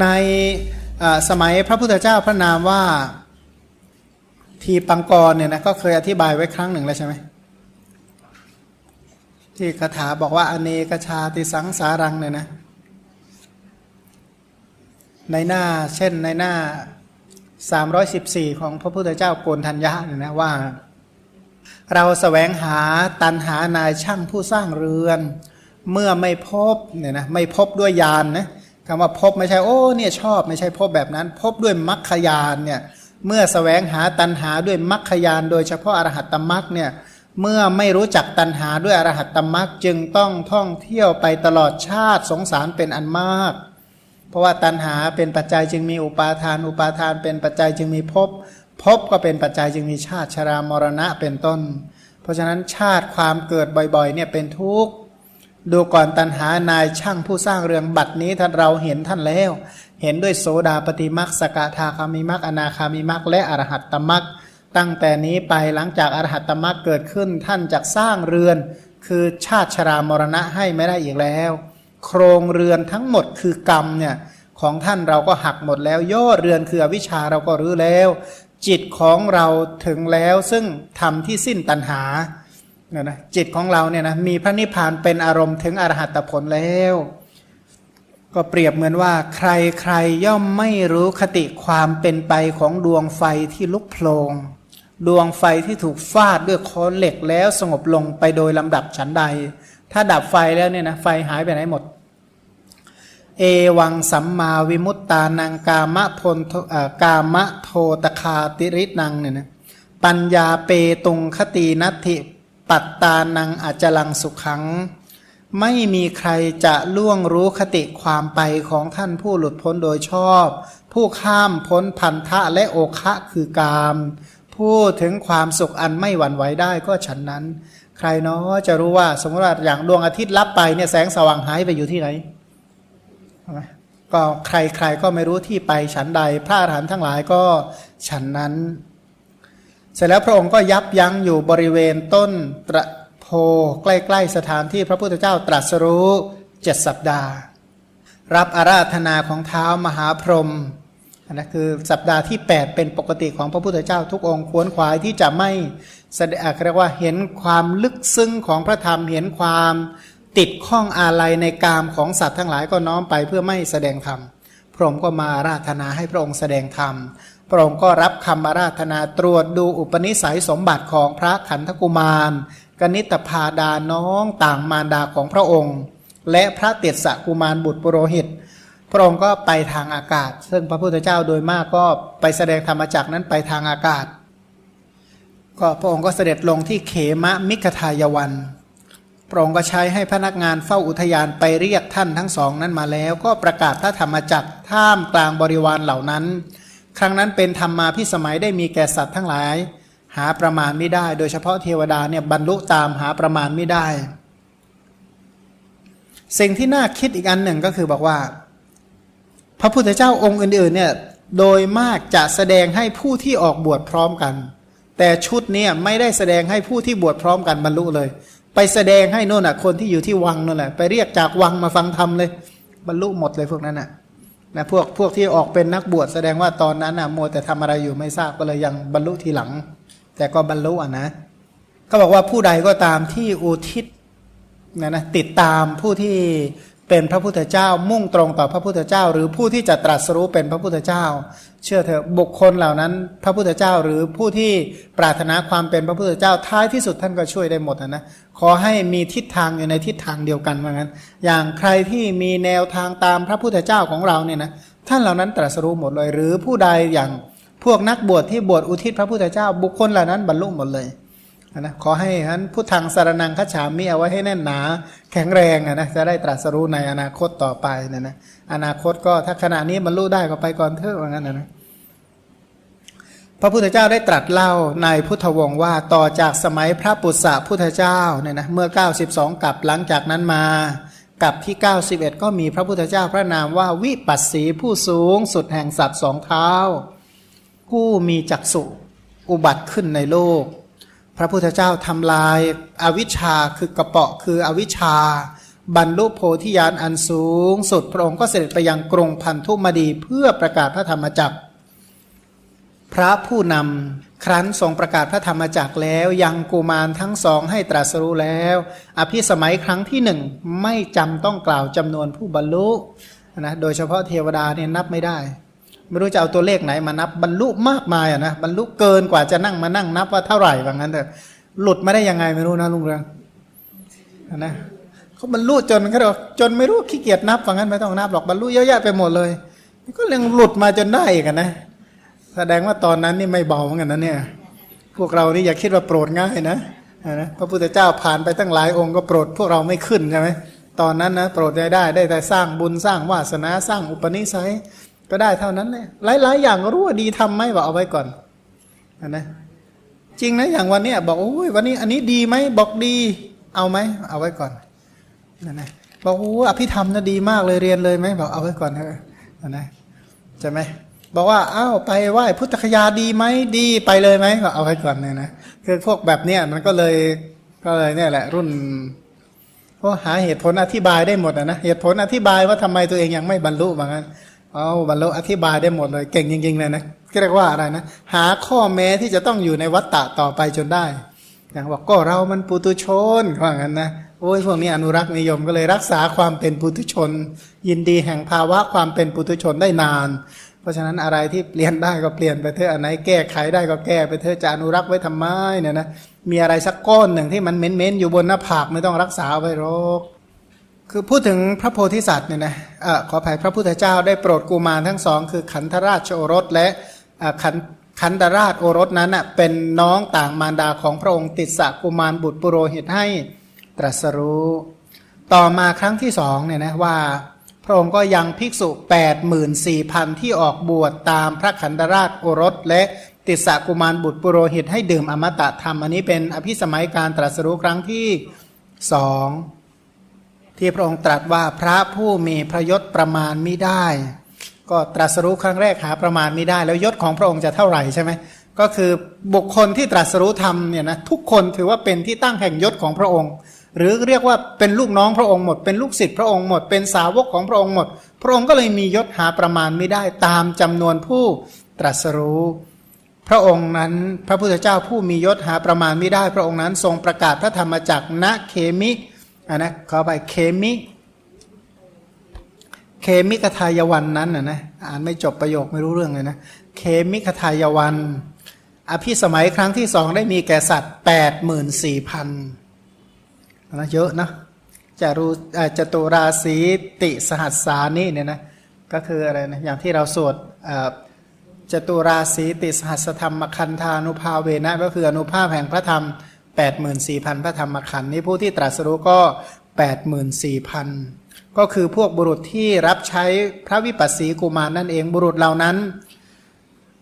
ในสมัยพระพุทธเจ้าพระนามว่าทีปังกรเนี่ยนะก็เคยอธิบายไว้ครั้งหนึ่งแล้วใช่ไหมที่คาถาบอกว่าอเนกชาติสังสารังเนี่ยนะในหน้าเช่นในหน้า 314 ของพระพุทธเจ้าโกนทัญญะเนี่ยนะว่า เราสแสวงหาตันหานายช่างผู้สร้างเรือน เมื่อไม่พบเนี่ยนะไม่พบด้วยยานนะ คำว่าพบไม่ใช่โอ้เนี่ยชอบไม่ใช่พบแบบนั้น พบด้วยมัคคยานเนี่ยเมื่อสแสวงหาตันหาด้วยมัคคยานโดยเฉพาะอรหัตตมัคเนี่ยเมื่อไม่รู้จักตันหาด้วยอรหัตตมัคจึงต้องท่องเที่ยวไปตลอดชาติสงสารเป็นอันมาก เพราะว่าตันหาเป็นปัจจัยจึงมีอุปาทาน อุปาทานเป็นปัจจัยจึงมีภพภพก็เป็นปัจจัยจึงมีชาติชรามรณะเป็นต้น เพราะฉะนั้นชาติความเกิดบ่อยๆเนี่ยเป็นทุกข์ ดูก่อนตันหานายช่างผู้สร้างเรืองบัตรนี้ท่านเราเห็นท่านแล้ว เห็นด้วยโสดาปฏิมักสกทาคามิมักอนาคามิมักและอรหัตตมักตั้งแต่นี้ไปหลังจากอรหัตตมักเกิดขึ้นท่านจะสร้างเรือน คือชาติชรามรณะให้ไม่ได้อีกแล้ว โครงเรือนทั้งหมดคือกรรมเนี่ยของท่านเราก็หักหมดแล้วย่อเรือนคืออวิชาเราก็รื้อแล้ว จิตของเราถึงแล้วซึ่งทำที่สิ้นตัณหา เนี่ยนะจิตของเราเนี่ยนะมีพระนิพพานเป็นอารมณ์ถึงอรหัตผลแล้ว ก็เปรียบเหมือนว่า ใครใครย่อมไม่รู้คติความเป็นไปของดวงไฟที่ลุกโพลงดวงไฟที่ถูกฟาดด้วยค้อนเหล็กแล้วสงบลงไปโดยลำดับฉันใด ถ้าดับไฟแล้วเนี่ยนะไฟหายไปไหนหมด เอวังสัมมาวิมุตตานังกามะพลโทเอ่อกามะโทตคาติรินังเนี่ยนะปัญญาเปตุงคตีนัตถิ ปัตตานังอาจลังสุขัง ไม่มีใครจะล่วงรู้คติความไปของท่านผู้หลุดพ้นโดยชอบ ผู้ข้ามพ้นพันธะและโอคะคือกามพูดถึงความสุขอันไม่หวั่นไหวได้ก็ฉันนั้น ใครเนาะจะรู้ว่าสมมติว่าอย่างดวงอาทิตย์ลับไปเนี่ยแสงสว่างหายไปอยู่ที่ไหนก็ใครๆก็ไม่รู้ที่ไปฉันใด พระอรหันต์ทั้งหลายก็ฉันนั้น เสร็จแล้วพระองค์ก็ยับยั้งอยู่บริเวณต้นตระโพใกล้ๆสถานที่พระพุทธเจ้าตรัสรู้เจ็ดสัปดาห์ รับอาราธนาของเท้ามหาพรหมอันนะคือสัปดาห์ที่ 8 เป็นปกติของพระพุทธเจ้าทุกองค์ควรขวายที่จะไม่แสดงเรียกว่าเห็นความลึกซึ้งของพระธรรมเห็นความติดข้องอาลัยในกามของสัตว์ทั้งหลายก็น้อมไปเพื่อไม่แสดงธรรมพระองค์ก็มาราธนาให้พระองค์แสดงธรรม พระองค์ก็รับคำอาราธนาตรวจดูอุปนิสัยสมบัติของพระขันธกุมาร กนิตพาดาน้องต่างมารดาของพระองค์ และพระเตศกุมารบุตรปุโรหิต พระองค์ก็ไปทางอากาศ ซึ่งพระพุทธเจ้าโดยมากก็ไปแสดงธรรมจักรนั้นไปทางอากาศ ก็พระองค์ก็เสด็จลงที่เขมะมิกทายวันพระองค์ก็ใช้ให้พนักงานเฝ้าอุทยานไปเรียกท่านทั้งสองนั้นมาแล้ว ก็ประกาศพระธรรมจักรท่ามกลางบริวารเหล่านั้น ครั้งนั้นเป็นธรรมมาพิสมัยได้มีแก่สัตว์ทั้งหลาย หาประมาณไม่ได้ โดยเฉพาะเทวดาเนี่ยบรรลุตามหาประมาณไม่ได้ สิ่งที่น่าคิดอีกอันหนึ่งก็คือบอกว่า พระพุทธเจ้าองค์อื่นๆเนี่ยโดยมากจะแสดงให้ผู้ที่ออกบวชพร้อมกัน แต่ชุดเนี่ยไม่ได้แสดงให้ผู้ที่บวชพร้อมกันบรรลุเลย ไปแสดงให้โน่นน่ะคนที่อยู่ที่วังนั่นแหละไปเรียกจากวังมาฟังธรรมเลย บรรลุหมดเลยพวกนั้นน่ะ นะพวกพวกที่ออกเป็นนักบวชแสดงว่าตอนนั้นนะโมแต่ทำอะไรอยู่ไม่ทราบก็เลยยังบรรลุทีหลัง แต่ก็บรรลุอะนะก็บอกว่าผู้ใดก็ตามที่อุทิศนะนะติดตามผู้ที่เป็นพระพุทธเจ้ามุ่งตรงต่อพระพุทธเจ้า หรือผู้ที่จะตรัสรู้เป็นพระพุทธเจ้า เชื่อเถอะบุคคลเหล่านั้น พระพุทธเจ้าหรือผู้ที่ปรารถนาความเป็นพระพุทธเจ้าท้ายที่สุดท่านก็ช่วยได้หมดนะ ขอให้มีทิศทางอยู่ในทิศทางเดียวกันเหมือนกันอย่างใครที่มีแนวทางตามพระพุทธเจ้าของเราเนี่ยนะท่านเหล่านั้นตรัสรู้หมดเลย หรือผู้ใดอย่างพวกนักบวชที่บวชอุทิศพระพุทธเจ้า บุคคลเหล่านั้นบรรลุหมดเลยนะขอให้ท่านพุทธังสารนังคัฉามิเอาไว้ให้แน่นหนา แข็งแรงนะจะได้ตรัสรู้ในอนาคตต่อไปนะนะอนาคตก็ถ้าขณะนี้บรรลุได้ก็ไปก่อนเถอะว่างั้นนนะ พระพุทธเจ้าได้ตรัสเล่าในพุทธวงศ์ว่าต่อจากสมัยพระปุษสะพุทธเจ้าเนี่ยนะเมื่อ 92 กับหลังจากนั้นมากับที่ 91 ก็มีพระพุทธเจ้าพระนามว่าวิปัสสีผู้สูงสุดแห่งสัตว์สองเท้า ผู้มีจักษุอุบัติขึ้นในโลก พระพุทธเจ้าทำลายอาวิชชาคือกระเปาะคืออวิชชา บรรลุโพธิญาณอันสูงสุดพระองค์ก็เสด็จไปยังกรุงพันธุมดีเพื่อประกาศพระธรรมจักร พระผู้นำ ครั้นทรงประกาศพระธรรมจักรแล้ว ยังกุมารทั้งสองให้ตรัสรู้แล้ว อภิสมัยครั้งที่หนึ่งไม่จำต้องกล่าวจำนวนผู้บรรลุนะโดยเฉพาะเทวดาเนี่ยนับไม่ได้ ไม่รู้จะเอาตัวเลขไหนมานับบรรลุมากมายอะนะบรรลุเกินกว่าจะนั่งมานั่งนับว่าเท่าไหร่ว่างั้นแต่หลุดมาได้ยังไงไม่รู้นะลุงเรืองนะเขาบรรลุจนเขาบอกจนไม่รู้ขี้เกียจนับว่างั้นไม่ต้องนับหรอกบรรลุเยอะแยะไปหมดเลย ก็ยังหลุดมาจนได้อีกนะ แสดงว่าตอนนั้นนี่ไม่เบาเหมือนกันนะเนี่ย พวกเรานี่อย่าคิดว่าโปรดง่ายนะนะพระพุทธเจ้าผ่านไปตั้งหลายองค์ก็โปรดพวกเราไม่ขึ้นใช่ไหมตอนนั้นนะโปรดได้ได้ได้แต่สร้างบุญสร้างวาสนาสร้างอุปนิสัยก็ได้เท่านั้นเลยหลาย ๆ อย่างก็รู้ว่าดีทำไหมบอกเอาไว้ก่อนนะจริงนะอย่างวันนี้บอกโอ้ยวันนี้อันนี้ดีไหมบอกดี เอาไหมเอาไว้ก่อนนะนะบอกโอ้อภิธรรมนะดีมากเลยเรียนเลยไหมบอกเอาไว้ก่อนเถอะนะนะใช่ไหม บอกว่าอ้าวไปไหว้พุทธคยาดีไหมดีไปเลยไหมก็เอาไว้ก่อนเนี่ยนะคือพวกแบบเนี้ยมันก็เลยก็เลยเนี่ยแหละ รุ่นก็หาเหตุผลอธิบายได้หมดนะเหตุผลอธิบายว่าทำไมตัวเองยังไม่บรรลุบางงั้นเอาบรรลุอธิบายได้หมดเลย เก่งจริงๆเลยนะเรียกว่าอะไรนะหาข้อแม้ที่จะต้องอยู่ในวัฏฏะต่อไปจนได้อย่างบอกก็เรามันปุตุชนว่างั้นนะโอ้ยพวกนี้อนุรักษ์นิยมก็เลยรักษาความเป็นปุตุชน ยินดีแห่งภาวะความเป็นปุตุชนได้นาน ราะฉะนั้นอะไรที่เปลี่ยนได้ก็เปลี่ยนไปเถอะอันไหนแก้ไขได้ก็แก้ไปเถอะจะอนุรักษ์ไว้ทำไมเนี่ยนะมีอะไรสักก้อนหนึ่งที่มันเม้นๆอยู่บนหน้าผากไม่ต้องรักษาไว้หรอกคือพูดถึงพระโพธิสัตว์เนี่ยนะเออขออภัยพระพุทธเจ้าได้โปรดกุมารทั้งสอง คือขันธราชโอรสและขันขันธราชโอรสนั้นอะเป็นน้องต่างมารดาของพระองค์ติดสะกุมารบุตรปุโรหิตให้ตรัสรู้ ต่อมาครั้งที่สองเนี่ยนะว่า ระองค์ก็ยังภิกษุ 8 4 0 0 0 ที่ออกบวชตามพระขันธราชโอรส และติสกุมารบุตรปุโรหิตให้ดื่มอมตะธรรม อันนี้เป็นอภิสมัยการตรัสรู้ครั้งที่สองที่พระองค์ตรัสว่าพระผู้มีพระยศประมาณไม่ได้ ก็ตรัสรู้ครั้งแรกหาประมาณไม่ได้ แล้วยศของพระองค์จะเท่าไหร่ใช่ไหมก็คือบุคคลที่ตรัสรู้ธรรมเนี่ยนะทุกคนถือว่าเป็นที่ตั้งแห่งยศของพระองค์ หรือเรียกว่าเป็นลูกน้องพระองค์หมด เป็นลูกศิษย์พระองค์หมด เป็นสาวกของพระองค์หมด พระองค์ก็เลยมียศหาประมาณไม่ได้ตามจำนวนผู้ตรัสรู้ พระองค์นั้นพระพุทธเจ้าผู้มียศหาประมาณไม่ได้ พระองค์นั้นทรงประกาศพระธรรมจักรณเคมิอะนะขอไปเคมิเคมิกทายวันนั้นนะนะอ่านไม่จบประโยคไม่รู้เรื่องเลยนะเคมิกทายวัน อภิสมัยครั้งที่สองได้มีแก่สัตว์แปดหมื่นสี่พัน นะเยอะนะจารูจตุราศีติสหัสสานี่เนี่ยนะก็คืออะไรนะอย่างที่เราสวดจตุราศีติสหัสธรรมคันธานุภาเวนะ ก็คืออนุภาพแห่งพระธรรม 84,000 พระธรรมขันนี้ผู้ที่ตรัสรู้ก็ 84,000 ก็คือพวกบุรุษที่รับใช้พระวิปัสสีกุมารนั่นเองบุรุษเหล่านั้น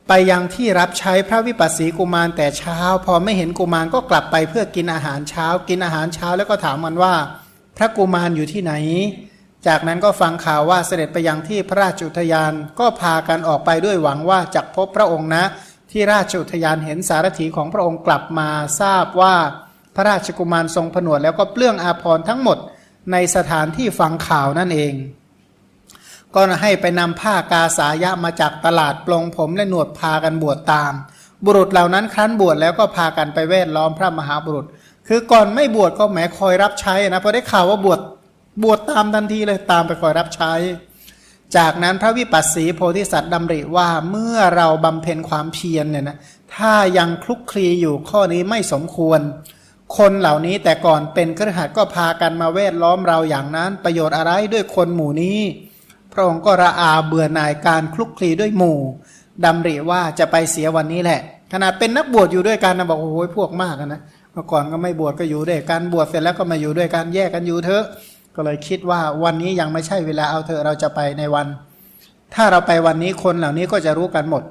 ไปยังที่รับใช้พระวิปัสสีกุมารแต่เช้า พอไม่เห็นกุมารก็กลับไปเพื่อกินอาหารเช้า กินอาหารเช้าแล้วก็ถามมันว่า พระกุมารอยู่ที่ไหน จากนั้นก็ฟังข่าวว่าเสด็จไปยังที่พระราชอุทยานก็พากันออกไปด้วยหวังว่าจะพบพระองค์นะ ที่ราชอุทยานเห็นสารถีของพระองค์กลับมาทราบว่าพระราชกุมารทรงผนวดแล้วก็เปลื้องอาภรณ์ทั้งหมดในสถานที่ฟังข่าวนั่นเอง ก็ให้ไปนำผ้ากาสายะมาจากตลาดปลงผมและหนวดพากันบวชตาม บุรุษเหล่านั้นครั้นบวชแล้วก็พากันไปแวดล้อมพระมหาบุรุษ คือก่อนไม่บวชก็แหมคอยรับใช้นะพอได้ข่าวว่าบวชบวชตามทันทีเลยตามไปคอยรับใช้ จากนั้นพระวิปัสสีโพธิสัตว์ดำริว่าเมื่อเราบำเพ็ญความเพียรเนี่ยนะถ้ายังคลุกคลีอยู่ข้อนี้ไม่สมควร คนเหล่านี้แต่ก่อนเป็นครหัสก็พากันมาแวดล้อมเราอย่างนั้นประโยชน์อะไรด้วยคนหมู่นี้ ระองค์ก็ระอาเบื่อหน่ายการคลุกคลีด้วยหมู่ดำริว่าจะไปเสียวันนี้แหละ ขนาดเป็นนักบวชอยู่ด้วยกันนะบอกโอ้ยพวกมากนะเมื่อก่อนก็ไม่บวชก็อยู่ด้วยกันบวชเสร็จแล้วก็มาอยู่ด้วยกันแยกกันอยู่เถอะ ก็เลยคิดว่าวันนี้ยังไม่ใช่เวลาเอาเถอะเราจะไปในวัน ถ้าเราไปวันนี้คนเหล่านี้ก็จะรู้กันหมด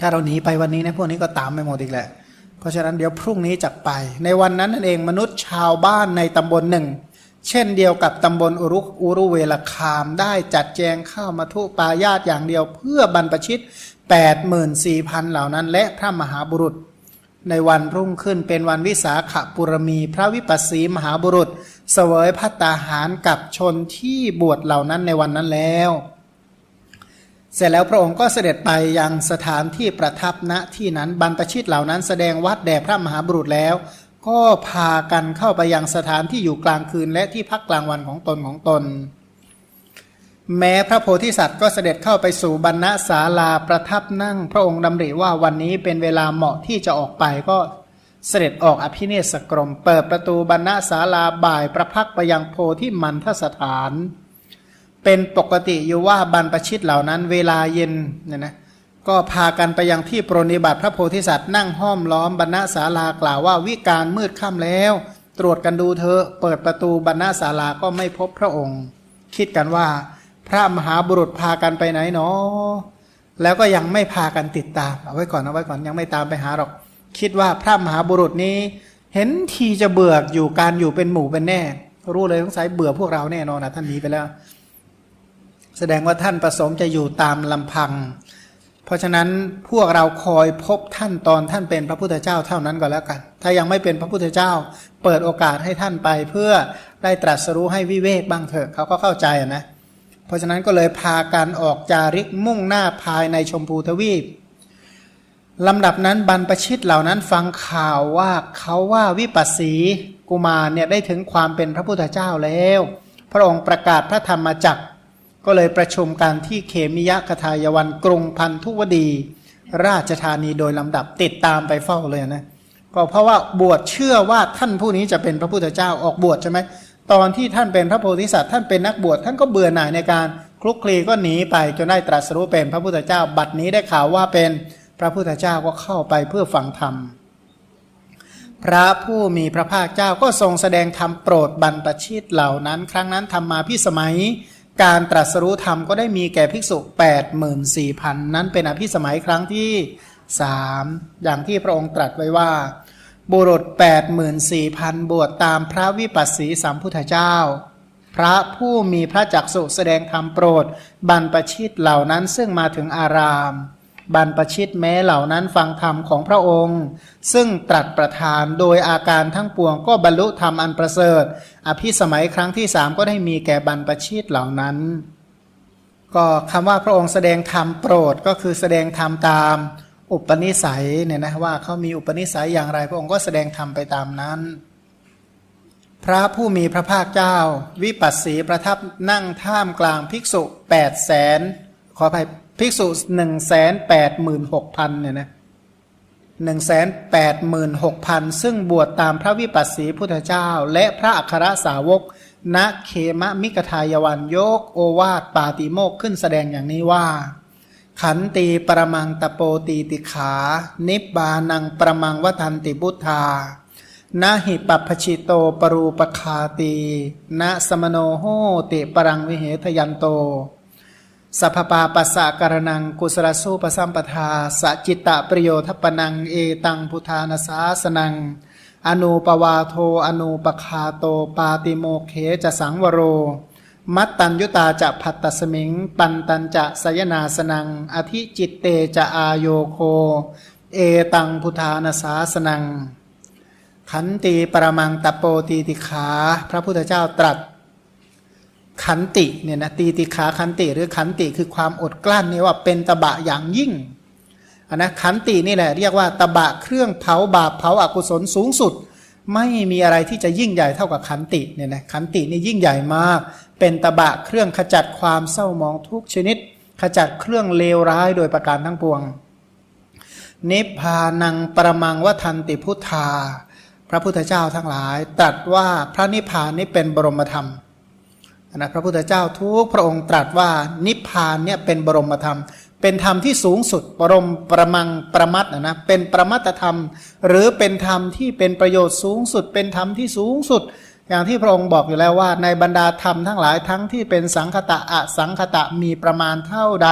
ถ้าเราหนีไปวันนี้นะพวกนี้ก็ตามไปหมดอีกแหละ เพราะฉะนั้นเดี๋ยวพรุ่งนี้จะไป ในวันนั้นนั่นเองมนุษย์ชาวบ้านในตำบลหนึ่ง เช่นเดียวกับตำบลอุรุอุรุเวลคามได้จัดแจงข้าวมาทุปายาตอย่างเดียวเพื่อบรรพชิต 84,000 เหล่านั้น และพระมหาบุรุษ ในวันรุ่งขึ้นเป็นวันวิสาขบุรมี พระวิปัสสีมหาบุรุษ เสวยพัตตาหารกับชนที่บวชเหล่านั้นในวันนั้นแล้ว เสร็จแล้วพระองค์ก็เสด็จไปยังสถานที่ประทับณที่นั้นบรรพชิตเหล่านั้นแสดงวัดแด่พระมหาบุรุษแล้ว ก็พากันเข้าไปยังสถานที่อยู่กลางคืนและที่พักกลางวันของตนของตน แม้พระโพธิสัตว์ก็เสด็จเข้าไปสู่บรรณศาลาประทับนั่ง พระองค์ดำริว่าวันนี้เป็นเวลาเหมาะที่จะออกไปก็เสด็จออกอภินิสกรม เปิดประตูบรรณศาลาบ่ายประพักไปยังโพธิมันทสถาน เป็นปกติอยู่ว่าบรรพชิตเหล่านั้นเวลาเย็นเนี่ยนะ ก็พากันไปยังที่ปรนิบัติพระโพธิสัตว์นั่งห้อมล้อมบรรณศาลากล่าวว่าวิการมืดค่ำแล้ว ตรวจกันดูเธอเปิดประตูบรรณศาลาก็ไม่พบพระองค์ คิดกันว่า พระมหาบุรุษพากันไปไหนเนาะแล้วก็ยังไม่พากันติดตามเอาไว้ก่อนเอาไว้ก่อนยังไม่ตามไปหาหรอก คิดว่าพระมหาบุรุษนี้ เห็นทีจะเบื่ออยู่การอยู่เป็นหมู่เป็นแน่ รู้เลยสงสัยเบื่อพวกเราแน่นอนนะท่านนีไปแล้ว แสดงว่าท่านประสงค์จะอยู่ตามลำพัง ราะฉะนั้นพวกเราคอยพบท่านตอนท่านเป็นพระพุทธเจ้าเท่านั้นก็แล้วกัน ถ้ายังไม่เป็นพระพุทธเจ้า เปิดโอกาสให้ท่านไปเพื่อได้ตรัสรู้ให้วิเวกบ้างเถอะเขาก็เข้าใจนะ เพราะฉะนั้นก็เลยพาการออกจาริกมุ่งหน้าภายในชมพูทวีปลำดับนั้นบรรพชิตเหล่านั้นฟังข่าวว่าเขาว่าวิปัสสีกุมารเนี่ยได้ถึงความเป็นพระพุทธเจ้าแล้ว พระองค์ประกาศพระธรรมจักร ก็เลยประชุมกันที่เขมิยะคทายวันกรุงพันธุวดี ราชธานีโดยลำดับติดตามไปเฝ้าเลยนะก็เพราะว่าบวชเชื่อว่าท่านผู้นี้จะเป็นพระพุทธเจ้าออกบวชใช่ไหมตอนที่ท่านเป็นพระโพธิสัตว์ท่านเป็นนักบวชท่านก็เบื่อหน่ายในการคลุกคลีก็หนีไปจนได้ตรัสรู้เป็นพระพุทธเจ้า บัดนี้ได้ข่าวว่าเป็นพระพุทธเจ้าก็เข้าไปเพื่อฟังธรรมพระผู้มีพระภาคเจ้าก็ทรงแสดงธรรมโปรดบรรพชิตเหล่านั้น ครั้งนั้นทำมาพิสมัย การตรัสรู้ธรรมก็ได้มีแก่ภิกษุ 8 4 0 0 0 นั้นเป็นอภิสมัยครั้งที่สามอย่างที่พระองค์ตรัสไว้ว่า บุรุษ 84,000 บวชตามพระวิปัสสีสัมพุทธเจ้า พระผู้มีพระจักสุแสดงธรรมโปรด บรรปชิตเหล่านั้นซึ่งมาถึงอาราม บรรพชิตแม้เหล่านั้นฟังธรรมของพระองค์ ซึ่งตรัสประทานโดยอาการทั้งปวงก็บรรลุธรรมอันประเสริฐ อภิสมัยครั้งที่สามก็ได้มีแก่บรรพชิตเหล่านั้น ก็คำว่าพระองค์แสดงธรรมโปรดก็คือแสดงธรรมตามอุปนิสัยเนี่ยนะว่าเขามีอุปนิสัยอย่างไร พระองค์ก็แสดงธรรมไปตามนั้น พระผู้มีพระภาคเจ้า วิปัสสีประทับนั่งท่ามกลางภิกษุ8 0 0แสนขออภัย ภิกษุ1 8 6 0 0 0เนี่ยนะหนึ่งแสนแปดหมื่นหกพันซึ่งบวชตามพระวิปัสสีพุทธเจ้า และพระอัครสาวก ณเคมะมิกทายวันโยกโอวาทปาติโมกขึ้นแสดงอย่างนี้ว่า ขันตีปรมังตะโปตีติขา นิบบานังปรมังวทันติบุทธานาหิปัปชิโตปรูปคาตีนะสมโนโหติปรังวิเหทยันโต สัพปาปัสสะการนังกุสลสูปสัมปทาสจิตตะประโยทัปปนังเอตังพุทธานาสาสนัง อนุปวาโทอนุปคาโตปาติโมเคจะสังวโร มัตตัญยุตาจะพัตตสมิง ปันตัญจะสยนาสนัง อธิจิตเตจะอายโยโค เอตังพุทธานาสาสนัง ขันตีปรมังตะโปตีติขา พระพุทธเจ้าตรัส ขันติเนี่ยนะตีติขาขันติหรือขันติคือความอดกลั้นนี่ว่าเป็นตบะอย่างยิ่งนนะขันตินี่แหละเรียกว่าตบะเครื่องเผาบาปเผาอากุศลสูงสุด ไม่มีอะไรที่จะยิ่งใหญ่เท่ากับขันติเนี่ยนะขันตินี่ยิ่งใหญ่มาก เป็นตบะเครื่องขจัดความเศร้ามองทุกชนิด ขจัดเครื่องเลวร้ายโดยประการทั้งปวง นิพพานังประมังวทันติพุทธา พระพุทธเจ้าทั้งหลายตรัสว่าพระนิพพานนี้เป็นบรมธรรม นะพระพุทธเจ้าทุกพระองค์ตรัสว่านิพพานเนี่ยเป็นบรมธรรม เป็นธรรมที่สูงสุดบรมประมังประมัตนะนะเป็นประมัตธรรม หรือเป็นธรรมที่เป็นประโยชน์สูงสุด เป็นธรรมที่สูงสุด อย่างที่พระองค์บอกอยู่แล้วว่า ในบรรดาธรรมทั้งหลายทั้งที่เป็นสังคตะอสังคตะมีประมาณเท่าใด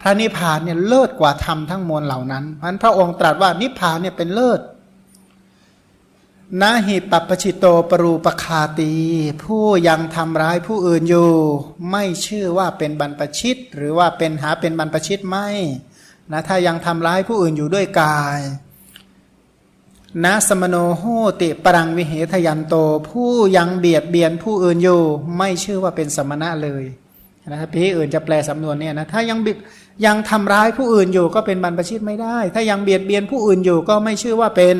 พระนิพพานเนี่ยเลิศกว่าธรรมทั้งมวลเหล่านั้นเพราะพระองค์ตรัสว่านิพพานเนี่ยเป็นเลิศ นาหิปัปปชิโตปรูปคาตี ผู้ยังทำร้ายผู้อื่นอยู่ ไม่ชื่อว่าเป็นบรรพชิต หรือว่าเป็นหาเป็นบรรพชิตไม่นะถ้ายังทำร้ายผู้อื่นอยู่ด้วยกายนะสมโนโหติปรังวิเหทยันโต ผู้ยังเบียดเบียนผู้อื่นอยู่ ไม่ชื่อว่าเป็นสมณะเลยนะครับพี่อื่นจะแปลสำนวนเนี่ยนะถ้ายังบิดยังทำร้ายผู้อื่นอยู่ก็เป็นบรรพชิตไม่ได้ ถ้ายังเบียดเบียนผู้อื่นอยู่ก็ไม่ชื่อว่าเป็น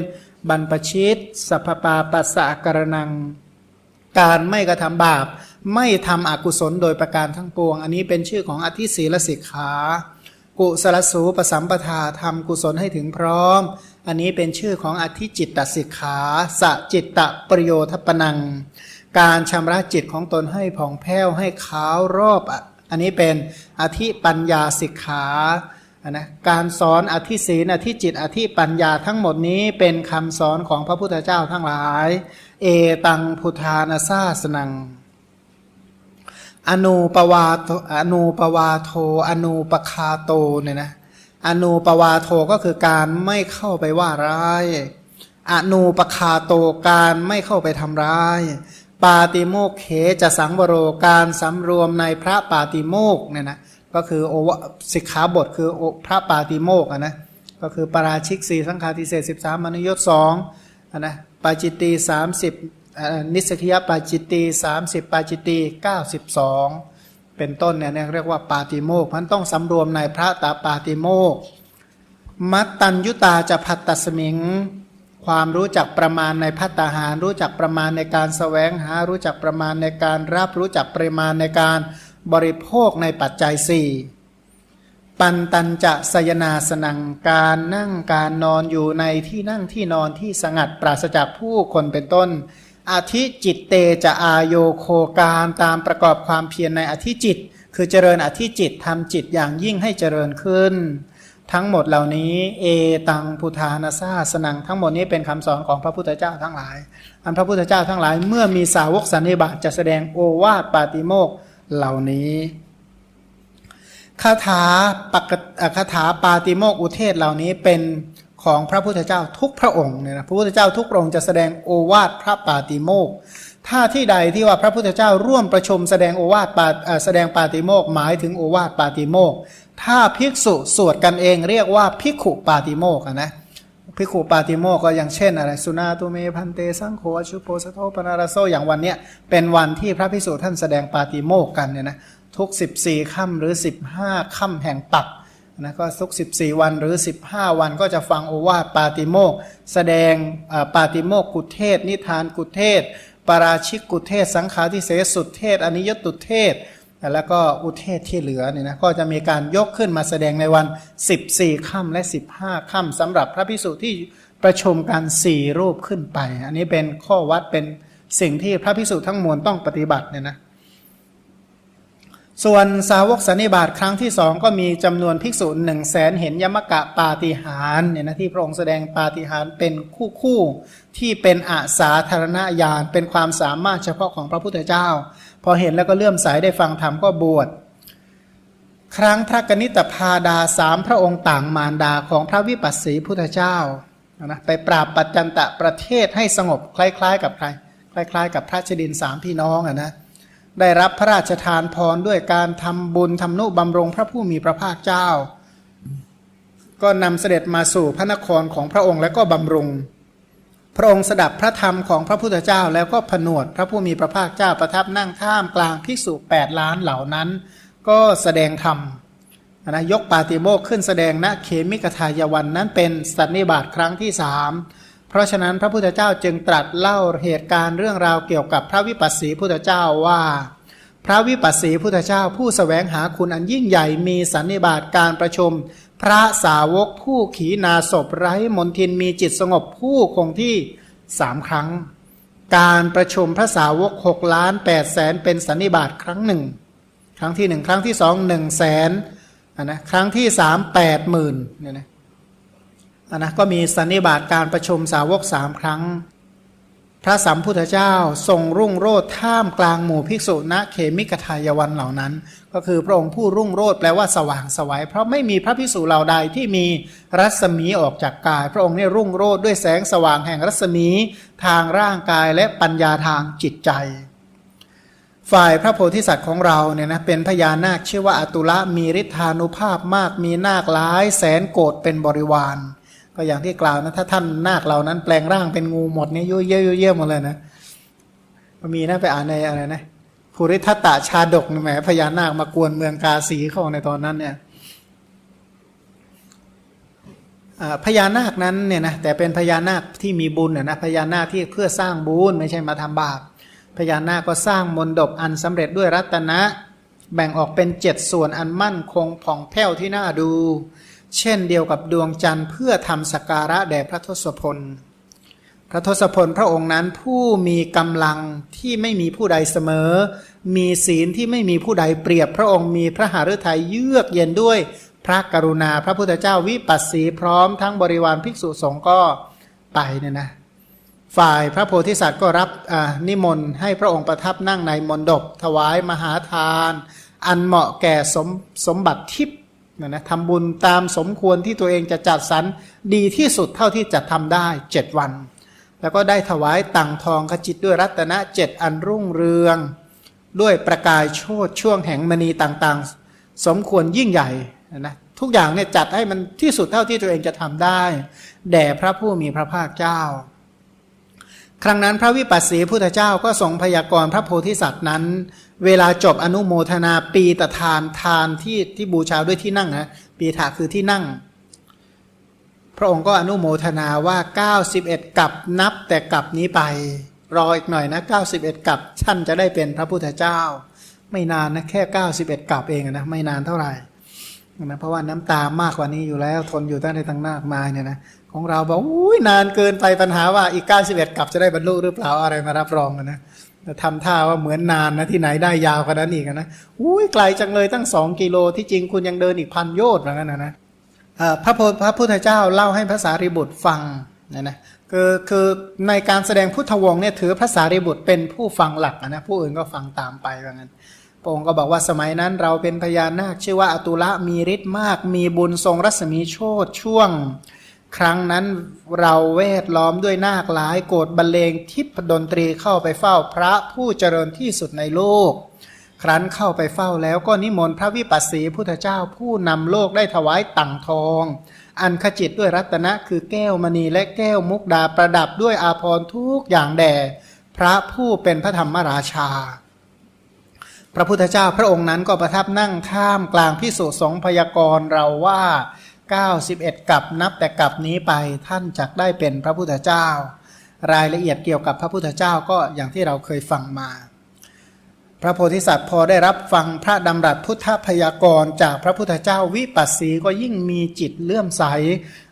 บรรพชิตสัพปาปัสสะกรนัง การไม่กระทำบาป ไม่ทำอกุศลโดยประการทั้งปวง อันนี้เป็นชื่อของอธิศีลสิกขา กุสลสูปสัมปทาทำกุศลให้ถึงพร้อม อันนี้เป็นชื่อของอธิจิตตสิกขาสจิตตประโยชน์ปนัง การชำระจิตของตนให้ผ่องแผ้วให้ขาวรอบอะอันนี้เป็นอธิปัญญาสิกขา นะการสอนอธิศีลอธิจิต อธิปัญญาทั้งหมดนี้เป็นคำสอนของพระพุทธเจ้าทั้งหลาย เอตังพุทธานาซาสนัง อนูปวาโทอนูปวาโทอนูปคาโตเนี่ยนะอนูปวาโทก็คือการไม่เข้าไปว่าร้ายอนูปคาโตการไม่เข้าไปทำร้าย ปาติโมกเขจะสังวโรการสำรวมในพระปาติโมกเนี่ยนะ ก็คือโอวสิกขาบทคืออพระปาติโมกนะ ก็คือปราชิกสี่สังฆาทิเศษสิบสามมนุยศสองนะปาจิตตีสามสิบนิสกิยปาจิตตีสามสิบปาจิตตีเก้าสิบสองเป็นต้นเนี่ยเรียกว่าปาติโมกมันต้องสำรวมในพระตาปาติโมกมัตตัญยุตาจะพัตตสมิง ความรู้จักประมาณในพัตตาหาร รู้จักประมาณในการแสวงหา รู้จักประมาณในการรับรู้จักปริมาณในการ บริโภคในปัจจัยสี่ปันตันจะสยนาสนังการนั่งการนอนอยู่ในที่นั่งที่นอนที่สงัดปราศจากผู้คนเป็นต้นอธิจิตเตจะอายโยโคการตามประกอบความเพียรในอธิจิต คือเจริญอธิจิตทำจิตอย่างยิ่งให้เจริญขึ้น ทั้งหมดเหล่านี้เอตังพุทธานาซาสนังทั้งหมดนี้เป็นคำสอนของพระพุทธเจ้าทั้งหลาย อันพระพุทธเจ้าทั้งหลายเมื่อมีสาวกสันนิบาตจะแสดงโอวาทปาติโมก เหล่านี้คาถาปกคาถาปาติโมกอุเทศเหล่านี้เป็นของพระพุทธเจ้าทุกพระองค์เนี่ยนะพระพุทธเจ้าทุกพระองค์จะแสดงโอวาทพระปาติโมกถ้าที่ใดที่ว่าพระพุทธเจ้าร่วมประชุมแสดงโอวาทปาแสดงปาติโมกหมายถึงโอวาทปาติโมกถ้าภิกษุสวดกันเองเรียกว่าภิกขุปาติโมกข์อะนะ ภิกขุปาติโมก็อย่างเช่นอะไรสุนาตุเมพันเตสังโฆอชุโปสโทปนาราโซอย่างวันเนี้ยเป็นวันที่พระภิกษุท่านแสดงปาติโมกกันเนี่ยนะทุก 14ค่ำหรือ 15ค่ำแห่งปักนะก็ทุก 14 วันหรือ 15 วันก็จะฟังโอวาทปาติโมกแสดงปาติโมกกุเทศ นิทานกุเทศ ปราชิกกุเทศ สังฆาทิเศษสุดเทศอนิยตุเทศ แล้วก็อุเทศที่เหลือเนี่ยนะก็จะมีการยกขึ้นมาแสดงในวัน 14ค่ำและ 15ค่ำสำหรับพระพิสุที่ประชุมกันสี่รูปขึ้นไป อันนี้เป็นข้อวัดเป็นสิ่งที่พระพิสุทั้งมวลต้องปฏิบัติเนี่ยนะส่วนสาวกสันนิบาตครั้งที่สองก็มีจำนวนภิกษุหนึ่งแสนเห็นยมกะปาฏิหารเนี่ยนะที่พระองค์แสดงปาฏิหารเป็นคู่คู่ที่เป็นอาสาธารณญาณเป็นความสามารถเฉพาะของพระพุทธเจ้า พอเห็นแล้วก็เลื่อมใสได้ฟังธรรมก็บวชครั้งพระกนิตพาดาสามพระองค์ต่างมารดาของพระวิปัสสีพุทธเจ้านะไปปราบปัจจันตะประเทศให้สงบคล้ายๆ กับใคร คล้ายๆ กับพระชดินสามพี่น้องอะนะได้รับพระราชทานพรด้วยการทำบุญทำนุบำรุงพระผู้มีพระภาคเจ้า ก็นำเสด็จมาสู่พระนครของพระองค์แล้วก็บำรุง พระองค์สดับพระธรรมของพระพุทธเจ้าแล้วก็ผนวดพระผู้มีพระภาคเจ้าประทับนั่งท่ามกลางภิกษุแปดล้านเหล่านั้น ก็แสดงธรรมนะยกปาติโมกข์ขึ้นแสดงณเขมิกทายวันนั้นเป็นสันนิบาตครั้งที่สามเพราะฉะนั้นพระพุทธเจ้าจึงตรัสเล่าเหตุการณ์เรื่องราวเกี่ยวกับพระวิปัสสีพุทธเจ้าว่า พระวิปัสสีพุทธเจ้าผู้สแสวงหาคุณอันยิ่งใหญ่มีสันนิบาตการประชุม พระสาวกผู้ขีนาศพไร้มนทินมีจิตสงบผู้คงที่สามครั้ง การประชุมพระสาวกหกล้านแปดแสนเป็นสันนิบาตครั้งหนึ่ง ครั้งที่หนึ่งครั้งที่สองหนึ่งแสนนะครั้งที่สามแปดหมื่นเนี่ยนะอะนะก็มีสันนิบาตการประชุมสาวกสามครั้ง พระสัมพุทธเจ้าทรงรุ่งโรจน์ท่ามกลางหมู่ภิกษุณเขมิกทายวันเหล่านั้น ก็คือพระองค์ผู้รุ่งโรจน์แปลว่าสว่างสวัยเพราะไม่มีพระภิกษุเหล่าใดที่มีรัศมีออกจากกาย พระองค์เนี่ยรุ่งโรจน์ด้วยแสงสว่างแห่งรัศมีทางร่างกายและปัญญาทางจิตใจ ฝ่ายพระโพธิสัตว์ของเราเนี่ยนะเป็นพญานาคชื่อว่าอตุละมีฤทธานุภาพมากมีนาคหลายแสนโกดเป็นบริวาร ก็อย่างที่กล่าวนะถ้าท่านนาคเหล่านั้นแปลงร่างเป็นงูหมดเนี่ยยุ่ยเยี่ยยุ่ยเย่หมดเลยนะมันมีนะไปอ่านในอะไรนะภูริทัตตชาดกนะแหมพญานาคมากวนเมืองกาสีเข้าในตอนนั้นเนี่ยพญานาคนั้นเนี่ยนะแต่เป็นพญานาคที่มีบุญนะนะพญานาคที่เพื่อสร้างบุญไม่ใช่มาทำบาปพญานาคก็สร้างมนดบอันสำเร็จด้วยรัตนะ แบ่งออกเป็นเจ็ดส่วนอันมั่นคงผ่องแผ้วที่น่าดู เช่นเดียวกับดวงจันทร์เพื่อทำสการะแด่พระทศพล พระทศพลพระองค์นั้นผู้มีกำลังที่ไม่มีผู้ใดเสมอ มีศีลที่ไม่มีผู้ใดเปรียบ พระองค์มีพระหฤทัยเยือกเย็นด้วยพระกรุณาพระพุทธเจ้าวิปัสสีพร้อมทั้งบริวารภิกษุสงฆ์ก็ไปเนี่ยนะฝ่ายพระโพธิสัตว์ก็รับนิมนต์ให้พระองค์ประทับนั่งในมณฑปถวายมหาทาน อันเหมาะแก่สมสมบัติทิพย์ นะนะทำบุญตามสมควรที่ตัวเองจะจัดสรรดีที่สุดเท่าที่จะทำได้เจ็ดวัน แล้วก็ได้ถวายตังทองขจิตด้วยรัตนะเจ็ดอันรุ่งเรือง ด้วยประกายโชดช่วงแห่งมณีต่างๆ สมควรยิ่งใหญ่นะทุกอย่างเนี่ยจัดให้มันที่สุดเท่าที่ตัวเองจะทำได้ แด่พระผู้มีพระภาคเจ้า ครั้งนั้นพระวิปัสสีพุทธเจ้าก็ทรงพยากรณ์พระโพธิสัตว์นั้น เวลาจบอนุโมทนาปีตทานทานที่ที่บูชาด้วยที่นั่งนะปีถาคือที่นั่ง พระองค์ก็อนุโมทนาว่า 91 กับนับแต่กับนี้ไป รออีกหน่อยนะ 91 กับท่านจะได้เป็นพระพุทธเจ้า ไม่นานนะแค่ 91 กับเองนะไม่นานเท่าไหร่นะเพราะว่าน้ำตามากกว่านี้อยู่แล้วทนอยู่ตั้งในตั้งมากมายเนี่ยนะ ของเราบอกอุ้ยนานเกินไปปัญหาว่าอีก 91กลับจะได้บรรลุหรือเปล่าอะไรมารับรองกันนะทำท่าว่าเหมือนนานนะที่ไหนได้ยาวกว่านั้นอีกนะอุ้ยไกลจังเลยตั้งสองกิโลที่จริงคุณยังเดินอีกพันโยชน์เหมือนกันนะนะพระโพพระพุทธเจ้าเล่าให้พระสารีบุตรฟังนะนะคือคือในการแสดงพุทธวงศ์เนี่ยถือพระสารีบุตรเป็นผู้ฟังหลักนะผู้อื่นก็ฟังตามไปว่างั้นพระองค์ก็บอกว่าสมัยนั้นเราเป็นพญานาคชื่อว่าอตุละมีฤทธิ์มาก มีบุญทรงรัศมีโชดช่วง ครั้งนั้นเราเวทล้อมด้วยนาคหลายโกรธบรรเลงทิพดนตรีเข้าไปเฝ้าพระผู้เจริญที่สุดในโลก ครั้นเข้าไปเฝ้าแล้วก็นิมนต์พระวิปัสสีพุทธเจ้าผู้นำโลกได้ถวายตังทอง อันขจิตด้วยรัตนะคือแก้วมณีและแก้วมุกดาประดับด้วยอาภรณ์ทุกอย่างแด่พระผู้เป็นพระธรรมราชา พระพุทธเจ้าพระองค์นั้นก็ประทับนั่งท่ามกลางพิสุสงพยากรเราว่า 91กับนับแต่กับนี้ไปท่านจักได้เป็นพระพุทธเจ้า รายละเอียดเกี่ยวกับพระพุทธเจ้าก็อย่างที่เราเคยฟังมา พระโพธิสัตว์พอได้รับฟังพระดำรัสพุทธพยากรณ์จากพระพุทธเจ้าวิปัสสีก็ยิ่งมีจิตเลื่อมใส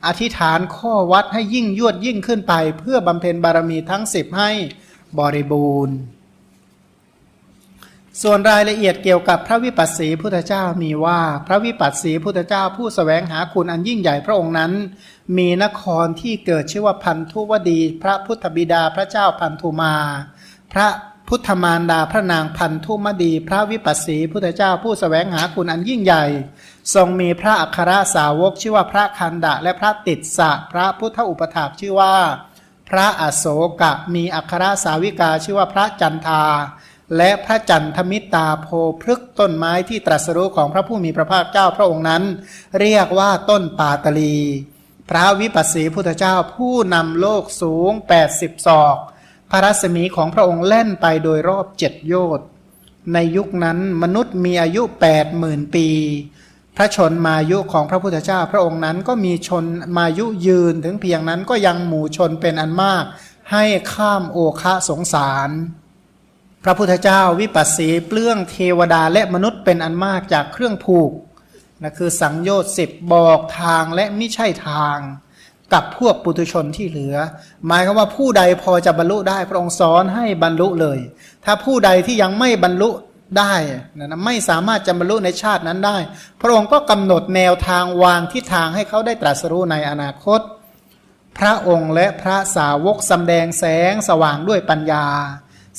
อธิษฐานข้อวัดให้ยิ่งยวดยิ่งขึ้นไป เพื่อบำเพ็ญบารมีทั้งสิบให้บริบูรณ์ ส่วนรายละเอียดเกี่ยวกับพระวิปัสสีพุทธเจ้ามีว่าพระวิปัสสีพุทธเจ้าผู้สแสวงหาคุณอันยิ่งใหญ่พระองค์นั้น มีนครที่เกิดชื่อว่าพันธุวดี พระพุทธบิดาพระเจ้าพันธุมา พระพุทธมารดาพระนางพันธุมดี พระวิปัสสีพุทธเจ้าผู้สแสวงหาคุณอันยิ่งใหญ่ ทรงมีพระอัครสาวกชื่อว่าพระคันดะและพระติดสะพระพุทธอุปถากชื่อว่า พระอโศกะมีอัครสาวิกาชื่อว่าพระจันทา และพระจันทมิตาโพพฤกต้นไม้ที่ตรัสรู้ของพระผู้มีพระภาคเจ้าพระองค์นั้น เรียกว่าต้นปาตลี พระวิปัสสีพุทธเจ้าผู้นำโลกสูง 80 ศอก พระรัศมีของพระองค์เล่นไปโดยรอบเจ็ดโยชน์ในยุคนั้นมนุษย์มีอายุ 8 0,000 ปี พระชนมายุของพระพุทธเจ้าพระองค์นั้นก็มีชนมายุยืนถึงเพียงนั้นก็ยังหมู่ชนเป็นอันมาก ให้ข้ามโอคะสงสาร พระพุทธเจ้าวิปัสสีเปลื้องเทวดาและมนุษย์เป็นอันมากจากเครื่องผูกนะคือสังโยชน์สิบบอกทางและไม่ใช่ทางกับพวกปุถุชนที่เหลือ หมายความว่าผู้ใดพอจะบรรลุได้พระองค์สอนให้บรรลุเลย ถ้าผู้ใดที่ยังไม่บรรลุได้นะนไม่สามารถจะบรรลุในชาตินั้นได้ พระองค์ก็กำหนดแนวทางวางทิศทางให้เขาได้ตรัสรู้ในอนาคต พระองค์และพระสาวกสำแดงแสงสว่างด้วยปัญญา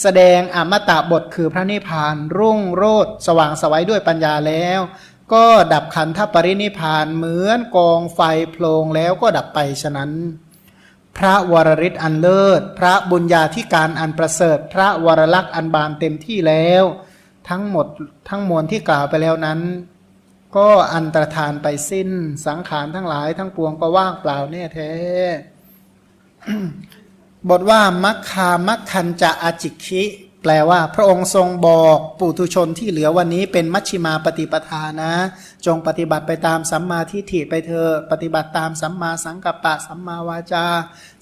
แสดงอมตะบทคือพระนิพพาน รุ่งโรดสว่างสวัยด้วยปัญญาแล้ว ก็ดับขันธปรินิพพานเหมือนกองไฟโพลงแล้วก็ดับไปฉะนั้น พระวรริศอันเลิศ พระบุญญาธิการอันประเสริฐ พระวรลักษณ์อันบานเต็มที่แล้ว ทั้งหมดทั้งมวลที่กล่าวไปแล้วนั้น ก็อันตรธานไปสิ้นสังขารทั้งหลายทั้งปวงก็ว่างเปล่าแน่แท้ บทว่ามัคคามัคคันจะอาจิกคิ แปลว่า พระองค์ทรงบอกปุถุชนที่เหลือวันนี้เป็นมัชชิมาปฏิปทานะ จงปฏิบัติไปตามสัมมาทิฏฐิไปเถอะปฏิบัติตามสัมมาสังกัปปะ สัมมาวาจา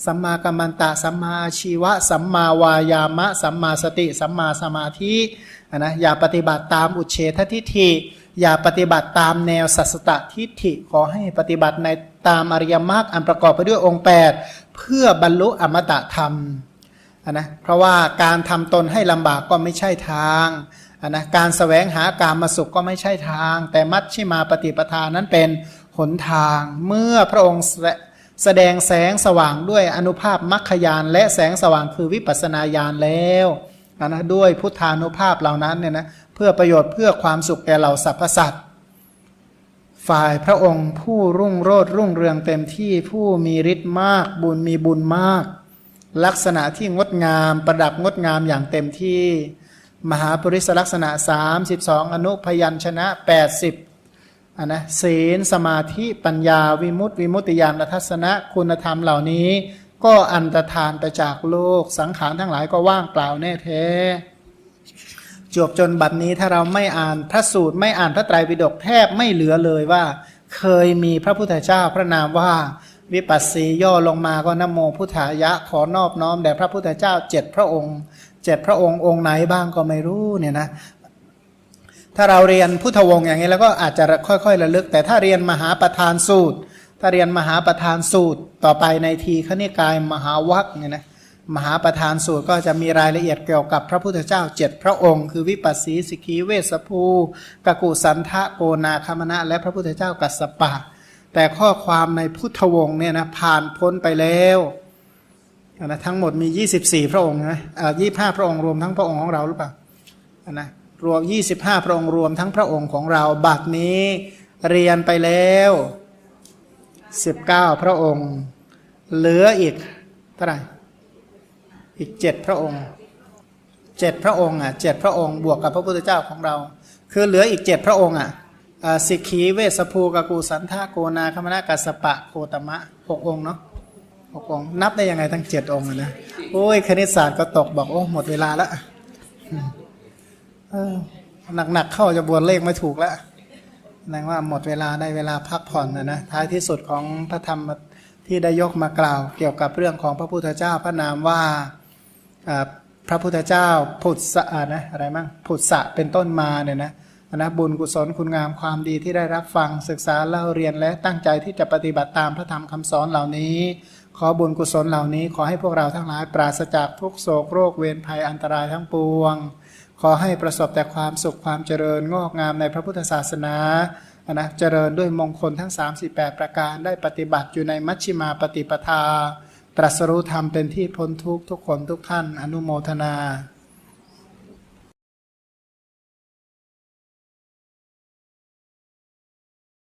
สัมมากัมมันตะ สัมมาชีวะ สัมมาวายามะ สัมมาสติ สัมมาสมาธินะอย่าปฏิบัติตามอุเฉททิฏฐิ อย่าปฏิบัติตามแนวสัสตตทิฏฐิขอให้ปฏิบัติในตามอริยมรรคอันประกอบไปด้วยองค์ 8 เพื่อบรรลุอมตะธรรมนะเพราะว่าการทำตนให้ลำบากก็ไม่ใช่ทางนะการสแสวงหาการมาสุขก็ไม่ใช่ทาง แต่มัชชิมาปฏิปทานั้นเป็นหนทางเมื่อพระองค์แสดงแสงสว่างด้วยอนุภาพมัคคยานและแสงสว่างคือวิปัสสนาญาณแล้วนะด้วยพุทธานุภาพเหล่านั้นเนี่ยนะ พื่อประโยชน์เพื่อความสุขแก่เหล่าสรรพสัตว์ฝ่ายพระองค์ผู้รุ่งโรจน์รุ่งเรืองเต็มที่ผู้มีฤทธิ์มากบุญมีบุญมาก ลักษณะที่งดงามประดับงดงามอย่างเต็มที่ มหาปริศลักษณะ 32 อนุพยัญชนะ 80อันนะศีลสมาธิปัญญาวิมุตติวิมุตติญาณทัศนะคุณธรรมเหล่านี้ ก็อันตรธานไปจากโลกสังขารทั้งหลายก็ว่างเปล่าแน่แท้ จวบจนบัดนี้ถ้าเราไม่อ่านพระสูตรไม่อ่านพระไตรปิฎกแทบไม่เหลือเลยว่า เคยมีพระพุทธเจ้าพระนามว่าวิปัสสีย่อลงมาก็นโมพุทธายะขอนอบน้อมแด่พระพุทธเจ้าเจ็ดพระองค์เจ็ดพระองค์องค์ไหนบ้างก็ไม่รู้เนี่ยนะถ้าเราเรียนพุทธวงศ์อย่างนี้แล้วก็อาจจะค่อยๆระลึก แต่ถ้าเรียนมหาประธานสูตร ถ้าเรียนมหาประธานสูตรต่อไปในทีขณิกายมหาวัคเนี่ยนะ มหาประธานสูตรก็จะมีรายละเอียดเกี่ยวกับพระพุทธเจ้าเจ็ดพระองค์ คือวิปัสสีสิกีเวสภูกกุสันทะโกนาคามณะ และพระพุทธเจ้ากัสสปะ แต่ข้อความในพุทธวงศ์เนี่ยนะผ่านพ้นไปแล้วนะทั้งหมดมี 24 พระองค์นะยี่ห้าพระองค์รวมทั้งพระองค์ของเราหรือเปล่านะรวม 25 พระองค์รวมทั้งพระองค์ของเราบัดนี้เรียนไปแล้ว 19 พระองค์ เหลืออีกเท่าไหร่ อีกเจ็ดพระองค์เจ็ดพระองค์อะเจ็ดพระองค์บวกกับพระพุทธเจ้าของเรา คือเหลืออีกเจ็ดพระองค์อะอ่าสิกขีเวสภูกกูสันทาโกนาคมนากัสปะโคตมะหกองเนาะหกองนับได้ยังไงทั้งเจ็ดองค์นะโอ้ยคณิตศาสตร์ก็ตกบอกโอ้หมดเวลาล้วเออหนักๆเข้าจะบวนเลขไม่ถูกแล้วแสดงว่าหมดเวลาได้เวลาพักผ่อนนะนะท้ายที่สุดของพระธรรมที่ได้ยกมากล่าว เกี่ยวกับเรื่องของพระพุทธเจ้าพระนามว่า พระพุทธเจ้าผุดสะนะอะไรมั่งผุดสะเป็นต้นมาเนี่ยนะนะบุญกุศลคุณงามความดีที่ได้รับฟังศึกษาเล่าเรียนและตั้งใจที่จะปฏิบัติตามพระธรรมคำสอนเหล่านี้ ขอบุญกุศลเหล่านี้ ขอให้พวกเราทั้งหลายปราศจากทุกโศกโรคเวรภัยอันตรายทั้งปวง ขอให้ประสบแต่ความสุขความเจริญงอกงามในพระพุทธศาสนานนะเจริญด้วยมงคลทั้ง 38 ประการได้ปฏิบัติอยู่ในมัชชิมาปฏิปทา ตรัสรู้ธรรมเป็นที่พ้นทุกทุกคนทุกท่าน อนุโมทนา